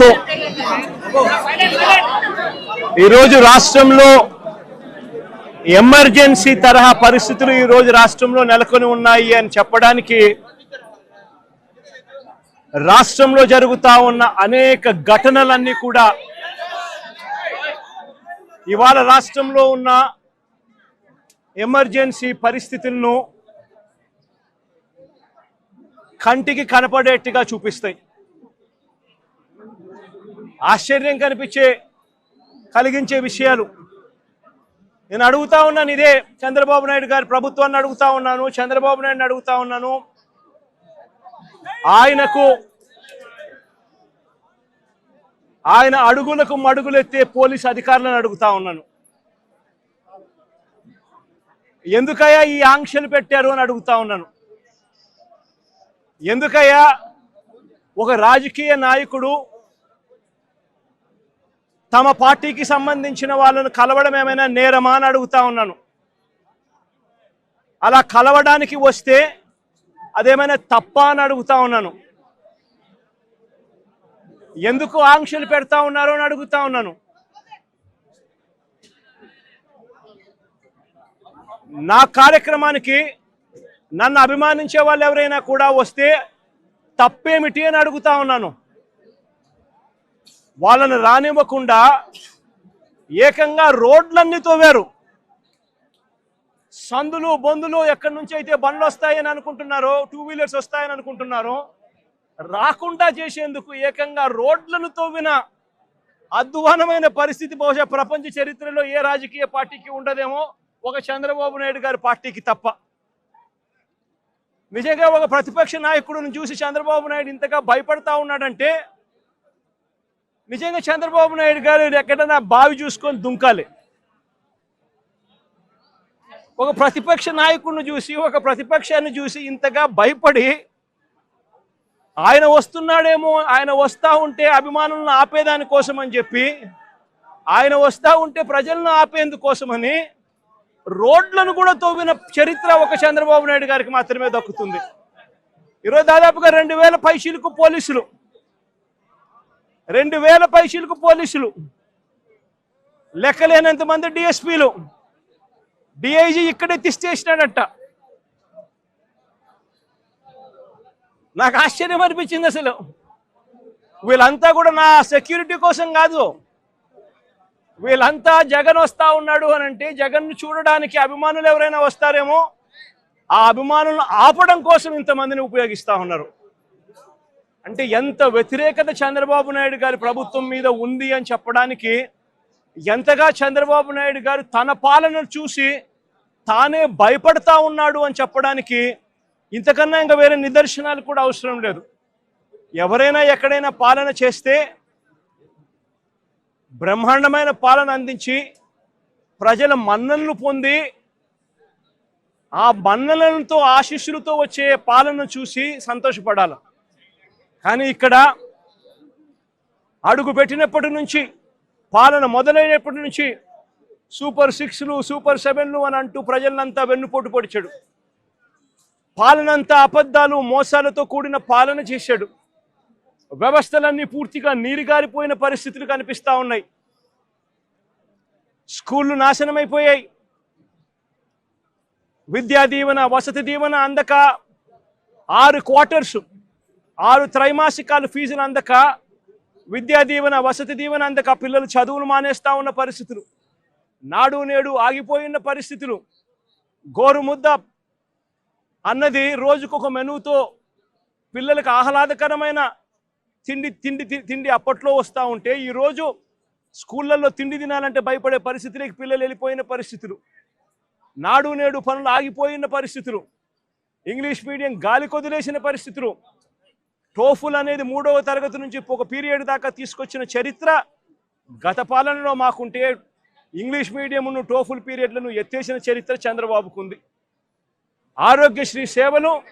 తో ఈరోజు రాష్ట్రంలో ఎమర్జెన్సీ తరహా పరిస్థితులు ఈరోజు రాష్ట్రంలో నెలకొని ఉన్నాయి అని చెప్పడానికి రాష్ట్రంలో జరుగుతా ఉన్న అనేక ఘటనలన్నీ కూడా ఇవాళ రాష్ట్రంలో ఉన్న ఎమర్జెన్సీ పరిస్థితులను కంటికి కనపడేట్టుగా చూపిస్తాయి. ఆశ్చర్యం కనిపించే కలిగించే విషయాలు. నేను అడుగుతా ఉన్నాను ఇదే చంద్రబాబు నాయుడు గారి ప్రభుత్వాన్ని అడుగుతా ఉన్నాను చంద్రబాబు నాయుడుని అడుగుతా ఉన్నాను. ఆయనకు ఆయన అడుగులకు మడుగులెత్తే పోలీస్ అధికారులను అడుగుతా ఉన్నాను. ఎందుకయ్యా ఈ ఆంక్షలు పెట్టారు అని అడుగుతా ఉన్నాను. ఎందుకయ్యా ఒక రాజకీయ నాయకుడు తమ పార్టీకి సంబంధించిన వాళ్ళను కలవడం ఏమైనా నేరమా అని అడుగుతా ఉన్నాను. అలా కలవడానికి వస్తే అదేమైనా తప్ప అని అడుగుతా ఉన్నాను. ఎందుకు ఆంక్షలు పెడతా ఉన్నారు అని అడుగుతా ఉన్నాను. నా కార్యక్రమానికి నన్ను అభిమానించే వాళ్ళు ఎవరైనా కూడా వస్తే తప్పేమిటి అని అడుగుతా ఉన్నాను. వాళ్ళని రానివ్వకుండా ఏకంగా రోడ్లన్నీ తోవారు. సందులు బొందులు ఎక్కడి నుంచి అయితే బండ్లు వస్తాయని అనుకుంటున్నారో టూ వీలర్స్ వస్తాయని అనుకుంటున్నారో రాకుండా చేసేందుకు ఏకంగా రోడ్లను తవ్విన అధ్వానమైన పరిస్థితి బహుశా ప్రపంచ చరిత్రలో ఏ రాజకీయ పార్టీకి ఉండదేమో ఒక చంద్రబాబు నాయుడు గారి పార్టీకి తప్ప. నిజంగా ఒక ప్రతిపక్ష నాయకుడిని చూసి చంద్రబాబు నాయుడు ఇంతగా భయపడతా ఉన్నాడంటే నిజంగా చంద్రబాబు నాయుడు గారు ఎక్కడైనా బావి చూసుకొని దుంకాలి. ఒక ప్రతిపక్ష నాయకుడిని చూసి ఒక ప్రతిపక్షాన్ని చూసి ఇంతగా భయపడి ఆయన వస్తున్నాడేమో ఆయన వస్తూ ఉంటే అభిమానులను ఆపేదాని కోసం అని చెప్పి ఆయన వస్తా ఉంటే ప్రజలను ఆపేందుకోసమని రోడ్లను కూడా తవ్విన చరిత్ర ఒక చంద్రబాబు నాయుడు గారికి మాత్రమే దక్కుతుంది. ఈరోజు దాదాపుగా రెండు వేల పైశీలకు పోలీసులు రెండు వేల పైసలకు పోలీసులు. లెక్కలేనంత మంది డిఎస్పీలు. డిఐజీ ఇక్కడే తీసేసినాడట నాకు ఆశ్చర్యం అనిపించింది అసలు. వీళ్ళంతా కూడా నా సెక్యూరిటీ కోసం కాదు. వీళ్ళంతా జగన్ వస్తా ఉన్నాడు అని అంటే జగన్ చూడడానికి అభిమానులు ఎవరైనా వస్తారేమో ఆ అభిమానులను ఆపడం కోసం ఇంతమందిని ఉపయోగిస్తా ఉన్నారు. అంటే ఎంత వ్యతిరేకత చంద్రబాబు నాయుడు గారి ప్రభుత్వం మీద ఉంది అని చెప్పడానికి ఎంతగా చంద్రబాబు నాయుడు గారు తన పాలనను చూసి తానే భయపడతా ఉన్నాడు అని చెప్పడానికి ఇంతకన్నా ఇంకా వేరే నిదర్శనాలు కూడా అవసరం లేదు. ఎవరైనా ఎక్కడైనా పాలన చేస్తే బ్రహ్మాండమైన పాలన అందించి ప్రజల మన్నలను పొంది ఆ మన్నలతో ఆశీస్సులతో వచ్చే పాలనను చూసి సంతోషపడాలి? కానీ ఇక్కడ అడుగు పెట్టినప్పటి నుంచి పాలన మొదలైనప్పటి నుంచి సూపర్ సిక్స్లు సూపర్ సెవెన్లు అని అంటూ ప్రజలంతా వెన్నుపోటు పొడిచాడు. పాలనంతా అబద్ధాలు మోసాలతో కూడిన పాలన చేశాడు. వ్యవస్థలన్నీ పూర్తిగా నీరుగారిపోయిన పరిస్థితులు కనిపిస్తా ఉన్నాయి. స్కూళ్ళు నాశనమైపోయాయి. విద్యా దీవెన వసతి దీవెన అందక ఆరు క్వార్టర్స్ ఆరు త్రైమాసికాలు ఫీజులు అందక విద్యా దీవెన వసతి దీవెన అందక పిల్లలు చదువులు మానేస్తా ఉన్న పరిస్థితులు. నాడు నేడు ఆగిపోయిన పరిస్థితులు. గోరుముద్ద అన్నది రోజుకొక మెనూతో పిల్లలకు ఆహ్లాదకరమైన తిండి తిండి తి- తిండి అప్పట్లో వస్తూ ఉంటే ఈరోజు స్కూళ్ళల్లో తిండి తినాలంటే భయపడే పరిస్థితులకి పిల్లలు వెళ్ళిపోయిన పరిస్థితులు. నాడు నేడు పనులు ఆగిపోయిన పరిస్థితులు. ఇంగ్లీష్ మీడియం గాలి కొదిలేసిన పరిస్థితులు. టోఫుల్ అనేది మూడవ తరగతి నుంచి ఒక పీరియడ్ దాకా తీసుకొచ్చిన చరిత్ర గత పాలనలో మాకుంటే ఇంగ్లీష్ మీడియంను టోఫుల్ పీరియడ్లను ఎత్తేసిన చరిత్ర చంద్రబాబుకు ఉంది. ఆరోగ్యశ్రీ సేవలు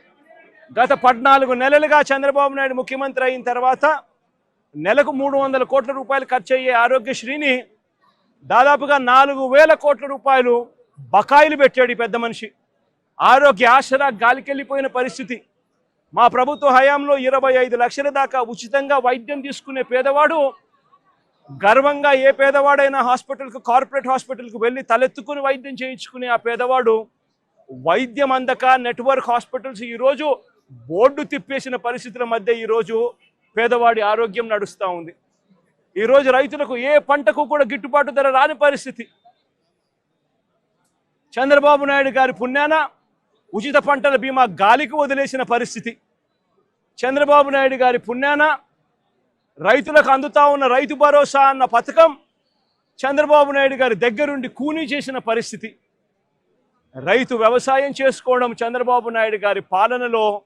గత పద్నాలుగు నెలలుగా చంద్రబాబు నాయుడు ముఖ్యమంత్రి అయిన తర్వాత నెలకు మూడు వందల కోట్ల రూపాయలు ఖర్చు అయ్యే ఆరోగ్యశ్రీని దాదాపుగా నాలుగు వేల కోట్ల రూపాయలు బకాయిలు పెట్టాడు ఈ పెద్ద మనిషి. ఆరోగ్య ఆసరా గాలికెళ్ళిపోయిన పరిస్థితి. మా ప్రభుత్వ హయాంలో ఇరవై ఐదు లక్షల దాకా ఉచితంగా వైద్యం తీసుకునే పేదవాడు గర్వంగా ఏ పేదవాడైనా హాస్పిటల్కు కార్పొరేట్ హాస్పిటల్కు వెళ్ళి తలెత్తుకుని వైద్యం చేయించుకునే ఆ పేదవాడు వైద్యం అందక నెట్వర్క్ హాస్పిటల్స్ ఈరోజు బోర్డు తిప్పేసిన పరిస్థితుల మధ్య ఈరోజు పేదవాడి ఆరోగ్యం నడుస్తూ ఉంది. ఈరోజు రైతులకు ఏ పంటకు కూడా గిట్టుబాటు ధర రాని పరిస్థితి. చంద్రబాబు నాయుడు గారి పుణ్యాన ఉచిత పంటల బీమా గాలికి వదిలేసిన పరిస్థితి. చంద్రబాబు నాయుడు గారి పుణ్యాన రైతులకు అందుతా ఉన్న రైతు భరోసా అన్న పథకం చంద్రబాబు నాయుడు గారి దగ్గరుండి కూనీ చేసిన పరిస్థితి. రైతు వ్యవసాయం చేసుకోవడం చంద్రబాబు నాయుడు గారి పాలనలో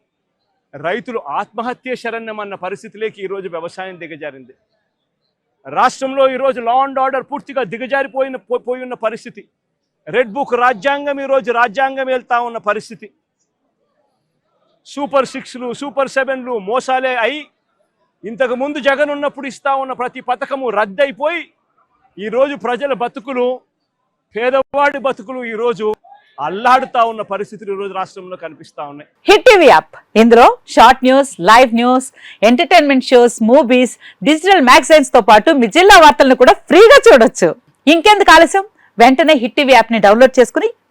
రైతులు ఆత్మహత్య శరణ్యం అన్న పరిస్థితిలోకి ఈరోజు వ్యవసాయం దిగజారింది. రాష్ట్రంలో ఈరోజు లా అండ్ ఆర్డర్ పూర్తిగా దిగజారిపోయిన పో- పోయి ఉన్న పరిస్థితి. రెడ్ బుక్ రాజ్యాంగం ఈరోజు రాజ్యాంగం వెళ్తా ఉన్న పరిస్థితి. సూపర్ సిక్స్లు సూపర్ సెవెన్లు మోసాలే అయి ఇంతకు ముందు జగన్ ఉన్నప్పుడు ఇస్తా ఉన్న ప్రతి పథకము రద్దయిపోయి ఈరోజు ప్రజల బతుకులు పేదవాడి బతుకులు ఈరోజు అల్లాడుతా ఉన్న పరిస్థితులు ఈరోజు రాష్ట్రంలో కనిపిస్తా ఉన్నాయి. Hit TV app. ఇందులో short news live news entertainment shows movies digital మ్యాగజైన్స్తో పాటు మీ జిల్లా వార్తలను కూడా ఫ్రీగా చూడొచ్చు. ఇంకెందుకు ఆలస్యం? వెంటనే హిట్ టీవీ యాప్ని డౌన్లోడ్ చేసుకుని